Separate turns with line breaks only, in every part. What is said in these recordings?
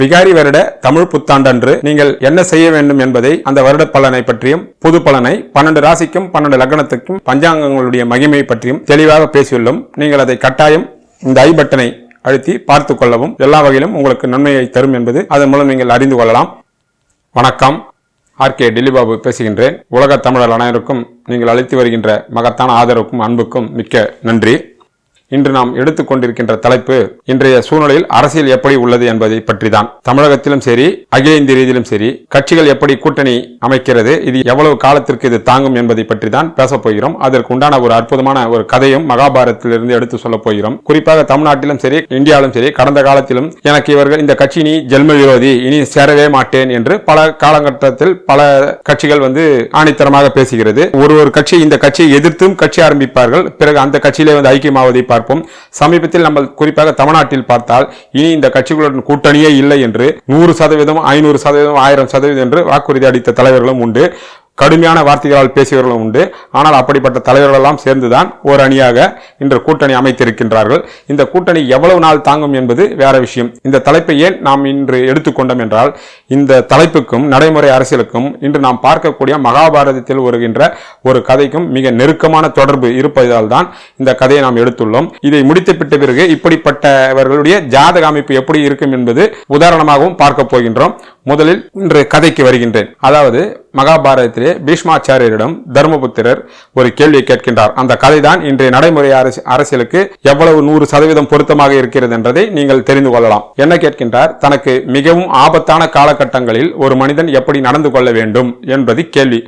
விகாரி வருட தமிழ் புத்தாண்டன்று நீங்கள் என்ன செய்ய வேண்டும் என்பதை அந்த வருட பலனை பற்றியும் புது பலனை பன்னெண்டு ராசிக்கும் பன்னெண்டு லக்னத்துக்கும் பஞ்சாங்கங்களுடைய மகிமை பற்றியும் தெளிவாக பேசியுள்ளோம். நீங்கள் அதை கட்டாயம் இந்த ஐ பட்டனை அழுத்தி பார்த்து கொள்ளவும் எல்லா வகையிலும் உங்களுக்கு நன்மையை தரும் என்பது அதன் மூலம் நீங்கள் அறிந்து கொள்ளலாம். வணக்கம். ஆர்கே டில்லிபாபு பேசுகின்றேன். உலக தமிழர் அனைவருக்கும் நீங்கள் அளித்து வருகின்ற மகத்தான ஆதரவுக்கும் அன்புக்கும் மிக்க நன்றி. இன்று நாம் எடுத்துக்கொண்டிருக்கின்ற தலைப்பு இன்றைய சூழ்நிலையில் அரசியல் எப்படி உள்ளது என்பதை பற்றி தான் தமிழகத்திலும் சரி அகில இந்திய ரீதியிலும் சரி கட்சிகள் எப்படி கூட்டணி அமைக்கிறது இது எவ்வளவு காலத்திற்கு இது தாங்கும் என்பதை பற்றி தான் பேசப் போகிறோம். அதற்கு உண்டான ஒரு அற்புதமான ஒரு கதையும் மகாபாரதத்திலிருந்து எடுத்து சொல்லப் போகிறோம். குறிப்பாக தமிழ்நாட்டிலும் சரி இந்தியாவிலும் சரி கடந்த காலத்திலும் எனக்கு இவர்கள் இந்த கட்சி இனி ஜென்ம விரோதி இனி சேரவே மாட்டேன் என்று பல காலகட்டத்தில் பல கட்சிகள் வந்து ஆணித்தரமாக பேசுகிறது. ஒரு ஒரு கட்சி இந்த கட்சியை எதிர்த்தும் கட்சி ஆரம்பிப்பார்கள். பிறகு அந்த கட்சியிலே வந்து ஐக்கியமாவதை பார்ப்போம். சமீபத்தில் நம்ம குறிப்பாக தமிழ்நாட்டில் பார்த்தால் இனி இந்த கட்சிகளுடன் கூட்டணியே இல்லை என்று நூறு சதவீதம் ஐநூறு சதவீதம் ஆயிரம் சதவீதம் என்று வாக்குறுதி அளித்த தலைவர்களும் உண்டு. கடுமையான வார்த்தைகளால் பேசியவர்களும் உண்டு. ஆனால் அப்படிப்பட்ட தலைவர்களெல்லாம் சேர்ந்துதான் ஒரு அணியாக இன்று கூட்டணி அமைத்திருக்கின்றார்கள். இந்த கூட்டணி எவ்வளவு நாள் தாங்கும் என்பது வேற விஷயம். இந்த தலைப்பை ஏன் நாம் இன்று எடுத்துக்கொண்டோம் என்றால் இந்த தலைப்புக்கும் நடைமுறை அரசியலுக்கும் இன்று நாம் பார்க்கக்கூடிய மகாபாரதத்தில் வருகின்ற ஒரு கதைக்கும் மிக நெருக்கமான தொடர்பு இருப்பதால் தான் இந்த கதையை நாம் எடுத்துள்ளோம். இதை முடித்துவிட்ட பிறகு இப்படிப்பட்டவர்களுடைய ஜாதக அமைப்பு எப்படி இருக்கும் என்பது உதாரணமாகவும் பார்க்க போகின்றோம். முதலில் இன்று கதைக்கு வருகின்றேன். அதாவது மகாபாரதத்திலே பீஷ்மாச்சாரியரிடம் தர்மபுத்திரர் ஒரு கேள்வியை கேட்கின்றார். அந்த கதைதான் இன்றைய நடைமுறை அரசு அரசியலுக்கு எவ்வளவு நூறு சதவீதம் பொருத்தமாக இருக்கிறது என்பதை நீங்கள் தெரிந்து கொள்ளலாம். என்ன கேட்கின்றார்? தனக்கு மிகவும் ஆபத்தான காலகட்டங்களில் ஒரு மனிதன் எப்படி நடந்து கொள்ள வேண்டும் என்பது கேள்வி.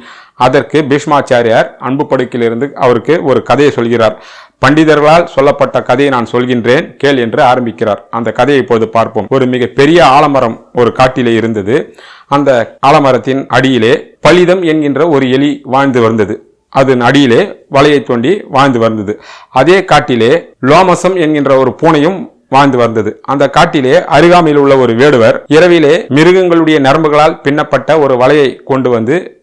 அதற்கு பீஷ்மாச்சாரியார் அன்பு படுக்கையிலிருந்து அவருக்கு ஒரு கதையை சொல்கிறார். பண்டிதர்களால் சொல்லப்பட்ட கதையை நான் சொல்கின்றேன். கேள் என்று ஆரம்பிக்கிறார். அந்த கதையை இப்போது பார்ப்போம். ஒரு மிக பெரிய ஆலமரம் ஒரு காட்டிலே இருந்தது. அந்த ஆலமரத்தின் அடியிலே பலிதம் என்கின்ற ஒரு எலி வாழ்ந்து வந்தது. அதன் அடியிலே வலையை தோண்டி வாழ்ந்து வந்தது. அதே காட்டிலே லோமசம் என்கின்ற ஒரு பூனையும் வாழ்ந்து வந்தது. அந்த காட்டிலே அருகாமையில் உள்ள ஒரு வேடுவர் இரவிலே மிருகங்களுடைய நரம்புகளால் பின்னப்பட்ட ஒரு வலையை கொண்டு வந்து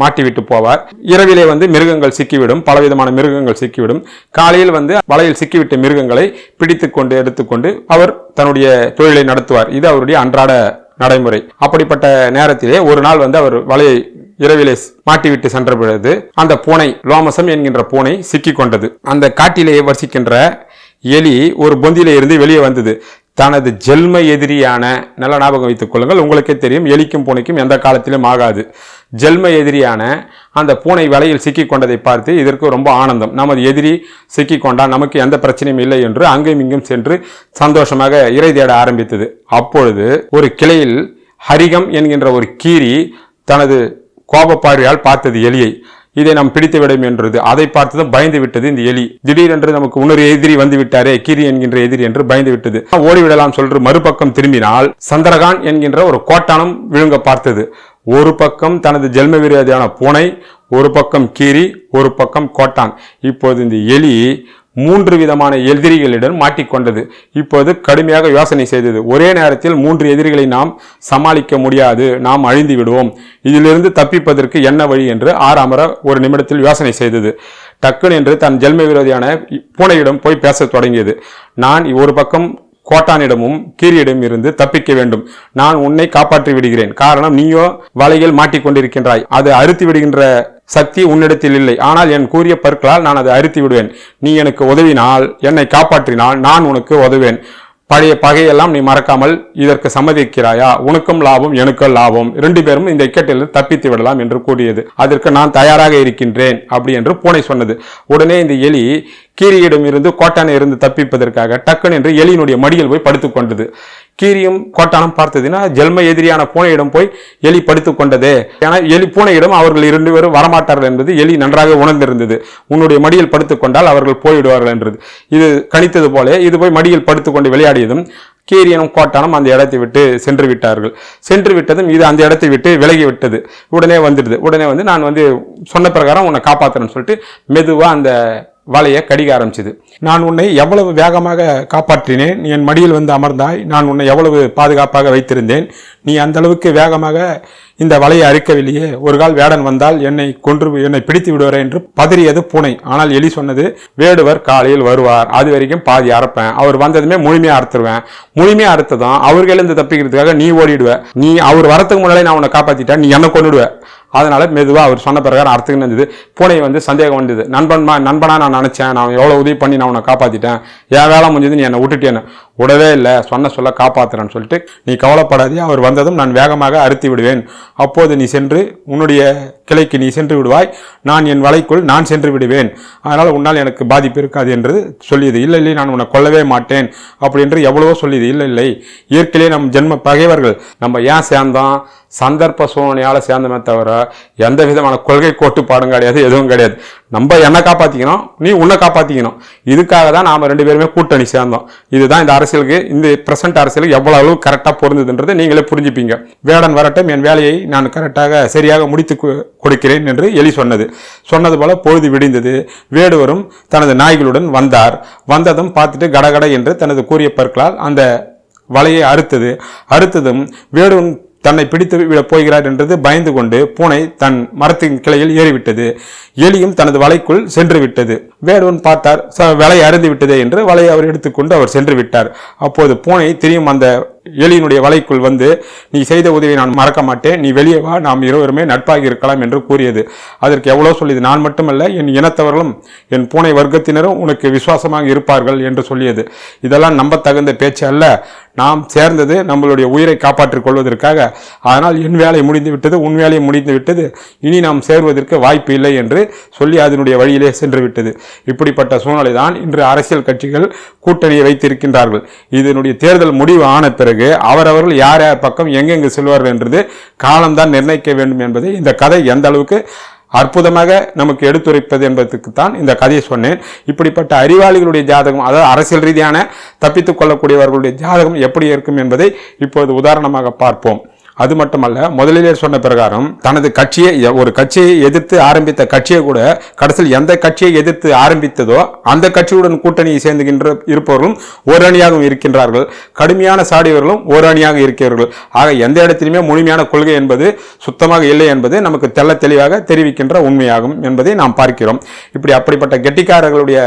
மாட்டிவிட்டு போவார். இரவிலே வந்து மிருகங்கள் சிக்கிவிடும். பலவிதமான மிருகங்கள் சிக்கிவிடும். காலையில் வந்து வலையில் சிக்கிவிட்ட மிருகங்களை பிடித்து கொண்டு எடுத்துக்கொண்டு அவர் தன்னுடைய தொழிலை நடத்துவார். இது அவருடைய அன்றாட நடைமுறை. அப்படிப்பட்ட நேரத்திலே ஒரு நாள் வந்து அவர் வலையை இரவிலே மாட்டிவிட்டு சென்ற பொழுது அந்த பூனை லோமசம் என்கின்ற பூனை சிக்கிக்கொண்டது அந்த காட்டிலே வசிக்கின்ற எலி ஒரு பொந்திலே இருந்து வெளியே வந்தது. தனது ஜென்ம எதிரியான நல்ல ஞாபகம் வைத்துக் கொள்ளுங்கள் உங்களுக்கே தெரியும் எலிக்கும் பூனைக்கும் எந்த காலத்திலும் ஆகாது. ஜென்ம எதிரியான அந்த பூனை வலையில் சிக்கி கொண்டதை பார்த்து இதற்கு ரொம்ப ஆனந்தம். நமது எதிரி சிக்கி கொண்டால் நமக்கு எந்த பிரச்சனையும் இல்லை என்று அங்கும் இங்கும் சென்று சந்தோஷமாக இறை தேட ஆரம்பித்தது. அப்பொழுது ஒரு கிளையில் ஹரிகம் என்கின்ற ஒரு கீரி தனது கோபப்பார்வையால் பார்த்தது எலியை. இதை நாம் பிடித்து விடும் என்றது அதை பார்த்ததும் பயந்து விட்டது இந்த எலி. திடீரென்று நமக்கு இன்னொரு எதிரி வந்து விட்டாரே கீரி என்கின்ற எதிரி என்று பயந்து விட்டது. ஓடிவிடலாம் சொல்ற மறுபக்கம் திரும்பினால் சந்திரகான் என்கின்ற ஒரு கோட்டானம் விழுங்க பார்த்தது. ஒரு பக்கம் தனது ஜென்ம விரோதியான பூனை ஒரு பக்கம் கீரி ஒரு பக்கம் கோட்டான். இப்போது இந்த எலி மூன்று விதமான எதிரிகளிடம் மாட்டிக்கொண்டது. இப்போது கடுமையாக யோசனை செய்தது. ஒரே நேரத்தில் மூன்று எதிரிகளை நாம் சமாளிக்க முடியாது. நாம் அழிந்து விடுவோம். இதிலிருந்து தப்பிப்பதற்கு என்ன வழி என்று ஆறு அமர ஒரு நிமிடத்தில் யோசனை செய்தது. டக்குன் என்று தன் ஜென்ம விரோதியான பூனையிடம் போய் பேசத் தொடங்கியது. நான் ஒரு பக்கம் கோட்டானிடமும் கீரியிடம் இருந்து தப்பிக்க வேண்டும். நான் உன்னை காப்பாற்றி விடுகிறேன். காரணம் நீயோ வலையில் மாட்டிக்கொண்டிருக்கின்றாய். அது அறுத்து விடுகின்ற சக்தி உன்னிடத்தில் இல்லை. ஆனால் என் கூறிய பற்களால் நான் அதை அறுத்தி விடுவேன். நீ எனக்கு உதவினால் என்னை காப்பாற்றினால் நான் உனக்கு உதவேன் பழைய பகையெல்லாம் நீ மறக்காமல் இதற்கு சம்மதிக்கிறாயா? உனக்கும் லாபம் எனக்கும் லாபம். ரெண்டு பேரும் இந்த இக்கட்டில் தப்பித்து விடலாம் என்று கூறியது. அதற்கு நான் தயாராக இருக்கின்றேன் அப்படி என்று பூனை சொன்னது. உடனே இந்த எலி கீரியிடம் இருந்து கோட்டானை இருந்து தப்பிப்பதற்காக டக்குன் என்று எலியினுடைய மடியில் போய் படுத்துக்கொண்டது. கீரியும் கோட்டானும் பார்த்ததுன்னா ஜென்ம எதிரியான பூனையிடம் போய் எலி படுத்துக் கொண்டது. ஏன்னா எலி பூனையிடம் அவர்கள் இரண்டு பேரும் வரமாட்டார்கள் என்பது எலி நன்றாக உணர்ந்திருந்தது. உன்னுடைய மடியில் படுத்துக்கொண்டால் அவர்கள் போய்விடுவார்கள் என்றது. இது கணித்தது போல இது போய் மடியில் படுத்துக்கொண்டு விளையாடியதும் கீரியனும் கோட்டானும் அந்த இடத்தை விட்டு சென்று விட்டார்கள். சென்று விட்டதும் இது அந்த இடத்தை விட்டு விலகி விட்டது. உடனே வந்துடுது. உடனே வந்து நான் வந்து சொன்ன பிரகாரம் உன்னை காப்பாற்றுறேன்னு சொல்லிட்டு மெதுவாக அந்த வலையை கடிக்க ஆரம்பிச்சது. நான் உன்னை எவ்வளவு வேகமாக காப்பாற்றினேன்? நீ என் மடியில் வந்து அமர்ந்தாய். நான் உன்னை எவ்வளவு பாதுகாப்பாக வைத்திருந்தேன்? நீ அந்த அளவுக்கு வேகமாக இந்த வலையை அறுக்கவில்லையே ஒரு கால் வேடன் வந்தால் என்னை கொன்று என்னை பிடித்து விடுவார் என்று பதறியது பூனை. ஆனால் எலி சொன்னது வேடுவர் காலையில் வருவார். அது வரைக்கும் பாதி அறுப்பேன். அவர் வந்ததுமே முழுமையாக அறுத்துருவேன். முழுமையாக அறுத்ததும் அவர்களிருந்து தப்பிக்கிறதுக்காக நீ ஓடிடுவ. நீ அவர் வரத்துக்கு முன்னாலே நான் உன்னை காப்பாற்றிட்டேன் நீ என்னை கொண்டுடுவ அதனால மெதுவாக அவர் சொன்ன பிரகாரம் அர்த்தம் இருந்தது? பூனை வந்து சந்தேகம் வந்தது. நண்பன்மா நண்பனாக நான் நினச்சேன். நான் எவ்வளோ உதவி பண்ணி நான் உன்னை காப்பாற்றிட்டேன் என் வேலை முடிஞ்சது நீ என்னை விட்டுட்டேன்னு விடவே இல்லை. சொன்ன சொல்ல காப்பாத்துறேன்னு சொல்லிட்டு நீ கவலைப்படாதே. அவர் வந்ததும் நான் வேகமாக அறுத்தி விடுவேன். அப்போது நீ சென்று உன்னுடைய கிளைக்கு நீ சென்று விடுவாய். நான் என் வலைக்குள் நான் சென்று விடுவேன். அதனால் உன்னால் எனக்கு பாதிப்பு இருக்காது என்று சொல்லியது. இல்லை இல்லை நான் உன்னை கொல்லவே மாட்டேன் அப்படி என்று எவ்வளவோ சொல்லியது. இல்லை இல்லை. இயற்கையிலே நம் ஜென்ம பகைவர்கள் நம்ம ஏன் சேர்ந்தோம் சந்தர்ப்ப சூழ்நிலையால் சேர்ந்தமே தவிர எந்த விதமான கொள்கை கோட்டுப்பாடும் கிடையாது எதுவும் கிடையாது. நம்ம என்ன காப்பாற்றிக்கணும் நீ உன்னை காப்பாற்றிக்கணும் இதுக்காக தான் நாம் ரெண்டு பேருமே கூட்டணி சேர்ந்தோம். இதுதான் இந்த அரசியலுக்கு இந்த பிரசன்ட் அரசியலுக்கு எவ்வளோ அளவு கரெக்டாக பொருந்ததுன்றதை நீங்களே புரிஞ்சுப்பீங்க. வேடன் வரட்டும் என் வேலையை நான் கரெக்டாக சரியாக முடித்து கொடுக்கிறேன் என்று எலி சொன்னது. சொன்னது போல பொழுது விடிந்தது. வேடுவரும் தனது நாய்களுடன் வந்தார். வந்ததும் பார்த்துட்டு கடகட என்று தனது கூறிய பற்களால் அந்த வலையை அறுத்தது. அறுத்ததும் வேடுவன் தன்னை பிடித்து விடப் போகிறார் என்றது பயந்து கொண்டு பூனை தன் மரத்தின் கிளையில் ஏறிவிட்டது. எலியும் தனது வலைக்குள் சென்று விட்டது வேடுவன் பார்த்தார் "ச- வலை அருந்து விட்டதே என்று வலையை அவர் எடுத்துக்கொண்டு அவர் சென்று விட்டார் அப்போது பூனை திரியும் அந்த எலியினுடைய வலைக்குள் வந்து நீ செய்த உதவியை நான் மறக்க மாட்டேன். நீ வெளியே வா. நாம் இருவருமே நட்பாகி இருக்கலாம் என்று கூறியது. அதற்கு எவ்வளோ சொல்லியது? நான் மட்டுமல்ல என் இனத்தவர்களும் என் பூனை வர்க்கத்தினரும் உனக்கு விசுவாசமாக இருப்பார்கள் என்று சொல்லியது. இதெல்லாம் நம்ப தகுந்த பேச்சு அல்ல. நாம் சேர்ந்தது நம்மளுடைய உயிரை காப்பாற்றிக் கொள்வதற்காக. அதனால் என் வேலை முடிந்து விட்டது உன் வேலை முடிந்து விட்டது. இனி நாம் சேர்வதற்கு வாய்ப்பு இல்லை என்று சொல்லி அதனுடைய வழியிலே சென்று விட்டது. இப்படிப்பட்ட சூழ்நிலை தான் இன்று அரசியல் கட்சிகள் கூட்டணியை வைத்திருக்கின்றார்கள். இதனுடைய தேர்தல் முடிவு ஆன பிறகு அவரவர்கள் யார் யார் பக்கம் எங்கெங்கு செல்வார்கள் என்றது காலம்தான் நிர்ணயிக்க வேண்டும் என்பதை இந்த கதை எந்த அளவுக்கு அற்புதமாக நமக்கு எடுத்துரைப்பது என்பதற்கு தான் இந்த கதையை சொன்னேன். இப்படிப்பட்ட அறிவாளிகளுடைய ஜாதகம் அதாவது அரசியல் ரீதியான தப்பித்துக் கொள்ளக்கூடியவர்களுடைய ஜாதகம் எப்படி இருக்கும் என்பதை இப்போது உதாரணமாக பார்ப்போம். அது மட்டுமல்ல முதலிலே சொன்ன பிரகாரம் தனது கட்சியை எ- ஒரு கட்சியை எதிர்த்து ஆரம்பித்த கட்சியை கூட கடைசியில் எந்த கட்சியை எதிர்த்து ஆரம்பித்ததோ அந்த கட்சியுடன் கூட்டணியை சேர்ந்துகின்ற இருப்பவர்களும் ஒரு அணியாகவும் இருக்கின்றார்கள். கடுமையான சாடியவர்களும் ஒரு அணியாக இருக்கிறார்கள். ஆக எந்த இடத்திலுமே முழுமையான கொள்கை என்பது சுத்தமாக இல்லை என்பது நமக்கு தெள்ள தெளிவாக தெரிவிக்கின்ற உண்மையாகும் என்பதை நாம் பார்க்கிறோம். இப்படி அப்படிப்பட்ட கெட்டிக்காரர்களுடைய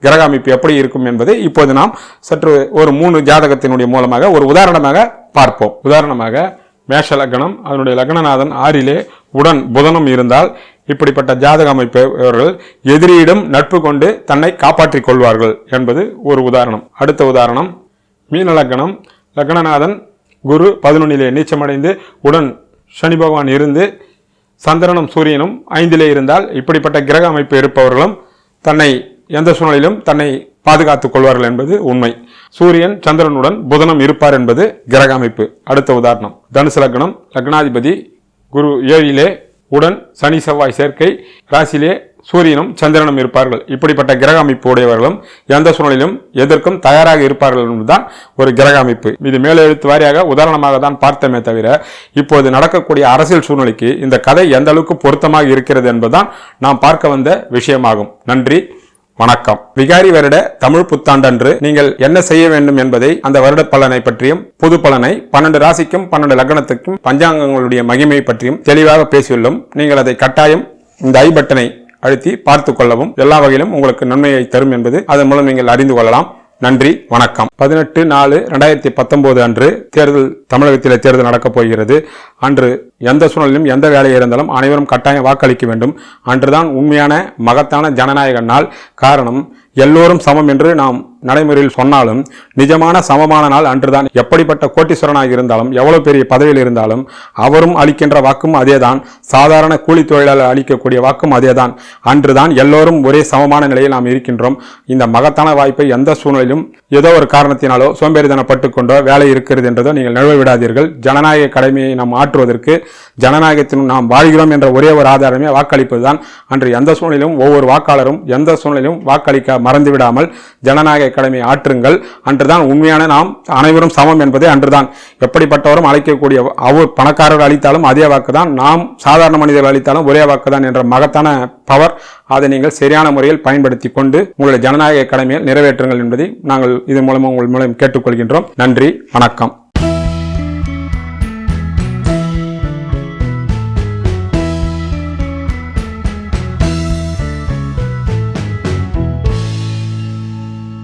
கிரக அமைப்பு எப்படி இருக்கும் என்பதை இப்போது நாம் சற்று ஒரு மூணு ஜாதகத்தினுடைய மூலமாக ஒரு உதாரணமாக பார்ப்போம். உதாரணமாக மேஷ லக்னம் அதனுடைய லக்னநாதன் ஆறிலே உடன் புதனும் இருந்தால் இப்படிப்பட்ட ஜாதக அமைப்பவர்கள் எதிரியிடம் நட்பு கொண்டு தன்னை காப்பாற்றிக் கொள்வார்கள் என்பது ஒரு உதாரணம். அடுத்த உதாரணம் மீன லக்னம். லக்னநாதன் குரு பதினொன்னிலே நீச்சமடைந்து உடன் சனி பகவான் இருந்து சந்திரனும் சூரியனும் ஐந்திலே இருந்தால் இப்படிப்பட்ட கிரக அமைப்பு இருப்பவர்களும் தன்னை எந்த சூழ்நிலையிலும் தன்னை பாதுகாத்துக் கொள்வார்கள் என்பது உண்மை. சூரியன் சந்திரனுடன் புதனம் இருப்பார் என்பது கிரக அமைப்பு அடுத்த உதாரணம். தனுசு லக்னம் லக்னாதிபதி குரு ஏழிலே உடன் சனி செவ்வாய் சேர்க்கை ராசியிலே சூரியனும் சந்திரனும் இருப்பார்கள். இப்படிப்பட்ட கிரக அமைப்பு உடையவர்களும் எந்த சூழ்நிலையிலும் எதற்கும் தயாராக இருப்பார்கள் என்பதுதான் ஒரு கிரக அமைப்பு இது மேலெழுத்து வாரியாக உதாரணமாக தான் பார்த்தமே தவிர இப்போது நடக்கக்கூடிய அரசியல் சூழ்நிலைக்கு இந்த கதை எந்த அளவுக்கு பொருத்தமாக இருக்கிறது என்பதுதான் நாம் பார்க்க வந்த விஷயமாகும். நன்றி. வணக்கம். விகாரி வருட தமிழ் புத்தாண்டன்று நீங்கள் என்ன செய்ய வேண்டும் என்பதை அந்த வருட பலனை பற்றியும் புது பலனை பன்னெண்டு ராசிக்கும் பன்னெண்டு லக்னத்துக்கும் பஞ்சாங்கங்களுடைய மகிமை பற்றியும் தெளிவாக பேசியுள்ளோம். நீங்கள் அதை கட்டாயம் இந்த ஐ பட்டனை அழுத்தி பார்த்து கொள்ளவும் எல்லா வகையிலும் உங்களுக்கு நன்மையை தரும் என்பது அதன் மூலம் நீங்கள் அறிந்து கொள்ளலாம். நன்றி வணக்கம். பதினெட்டு நாலு ரெண்டாயிரத்தி பத்தொன்பது அன்று தேர்தல் தமிழகத்தில் தேர்தல் நடக்கப் போகிறது. அன்று எந்த சூழலிலும் எந்த வேலை இருந்தாலும் அனைவரும் கட்டாயம் வாக்களிக்க வேண்டும். அன்றுதான் உண்மையான மகத்தான ஜனநாயக நாள். காரணம் எல்லோரும் சமம் என்று நாம் நடைமுறையில் சொன்னாலும் நிஜமான சமமான நாள் அன்றுதான். எப்படிப்பட்ட கோட்டீஸ்வரனாக இருந்தாலும் எவ்வளவு பெரிய பதவியில் இருந்தாலும் அவரும் அளிக்கின்ற வாக்கும் அதேதான். சாதாரண கூலி தொழிலாளர் அளிக்கக்கூடிய வாக்கும் அதேதான். அன்றுதான் எல்லோரும் ஒரே சமமான நிலையில் நாம் இருக்கின்றோம். இந்த மகத்தான வாய்ப்பை எந்த சூழ்நிலையிலும் ஏதோ ஒரு காரணத்தினாலோ சோம்பேறிதனப்பட்டு கொண்டோ வேலை இருக்கிறது என்றதோ நீங்கள் நிழவு விடாதீர்கள். ஜனநாயக கடமையை நாம் ஆற்றுவதற்கு ஜனநாயகத்தின் நாம் வாழ்கிறோம் என்ற ஒரே ஒரு ஆதாரமே வாக்களிப்பதுதான். அன்று எந்த சூழ்நிலையும் ஒவ்வொரு வாக்காளரும் எந்த சூழ்நிலையும் வாக்களிக்க மறந்து விடாமல் ஜனநாயக கடமை ஆற்றுங்கள். அன்றுதான் உண்மையான நாம் அனைவரும் சமம் என்பதே அன்றுதான். எப்படிப்பட்டவரும் அழைக்கக்கூடிய அவர் பணக்காரர்கள் அளித்தாலும் அதே வாக்கு தான் நாம் சாதாரண மனிதர்கள் அளித்தாலும் ஒரே வாக்கு தான் என்ற மகத்தான பவர் அதை நீங்கள் சரியான முறையில் பயன்படுத்தி கொண்டு உங்களுடைய ஜனநாயக கடமையை நிறைவேற்றுங்கள் என்பதை நாங்கள் இதன் மூலமாக உங்கள் மூலம் கேட்டுக்கொள்கின்றோம். நன்றி வணக்கம்.